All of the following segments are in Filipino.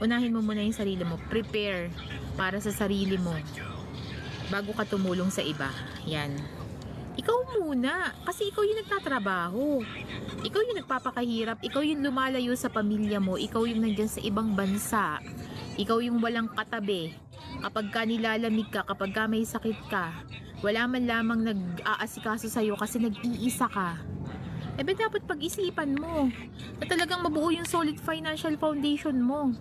unahin mo muna yung sarili mo. Prepare para sa sarili mo bago ka tumulong sa iba. Yan. Ikaw muna. Kasi ikaw yung nagtatrabaho. Ikaw yung nagpapakahirap. Ikaw yung lumalayo sa pamilya mo. Ikaw yung nandyan sa ibang bansa. Ikaw yung walang katabi. Kapag ka nilalamig ka, kapag ka may sakit ka, wala man lamang nag-aasikaso sa'yo kasi nag-iisa ka. Eh, ba dapat pag-isipan mo na talagang mabuo yung solid financial foundation mo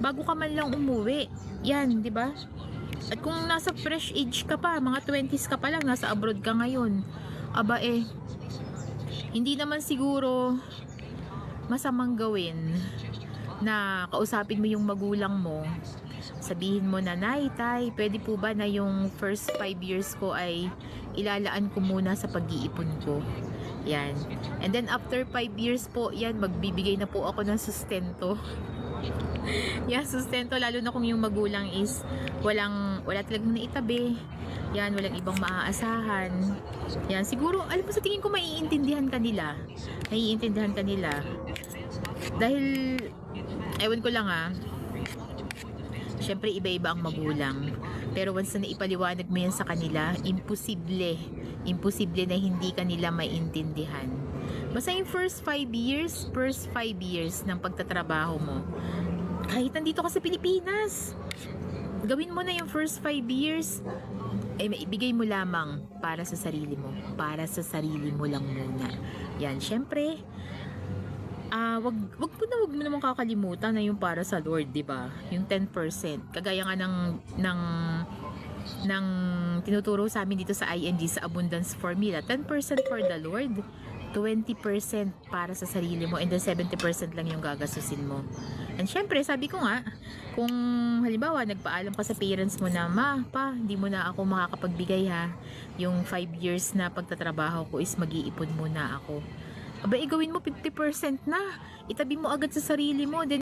bago ka man lang umuwi. Yan, di ba? At kung nasa fresh age ka pa, mga 20s ka pa lang, nasa abroad ka ngayon, aba eh, hindi naman siguro masamang gawin na kausapin mo yung magulang mo sabihin mo na, Nay, Tay, pwede po ba na yung first 5 years ko ay ilalaan ko muna sa pag-iipon ko? Yan. And then after 5 years po, yan, magbibigay na po ako ng sustento. yan, sustento, lalo na kung yung magulang is walang, wala talagang naitabi. Yan, walang ibang maaasahan. Yan, siguro, alam mo, sa tingin ko maiintindihan ka nila. Naiintindihan ka nila. Dahil, ewan ko lang ah, Siyempre, iba-iba ang magulang. Pero once na naipaliwanag mo yan sa kanila, imposible. Imposible na hindi kanila maintindihan. Basta yung first 5 years, first 5 years ng pagtatrabaho mo, kahit nandito ka sa Pilipinas, gawin mo na yung first 5 years, eh, ibigay mo lamang para sa sarili mo. Para sa sarili mo lang muna. Yan, syempre, ah wag wag mo na wag mo naman kakalimutan na yung para sa Lord, 'di ba? Yung 10%. Kagaya nga ng ng ng tinuturo sa amin dito sa ING sa Abundance Formula, 10% for the Lord, 20% para sa sarili mo, and then 70% lang yung gagastusin mo. And syempre, sabi ko nga, kung halimbawa nagpaalam ka sa parents mo na, ma, pa, hindi mo na ako makakapagbigay ha. Yung 5 years na pagtatrabaho ko is mag-iipon muna ako. Aba, eh, gawin mo 50% na. Itabi mo agad sa sarili mo. Then,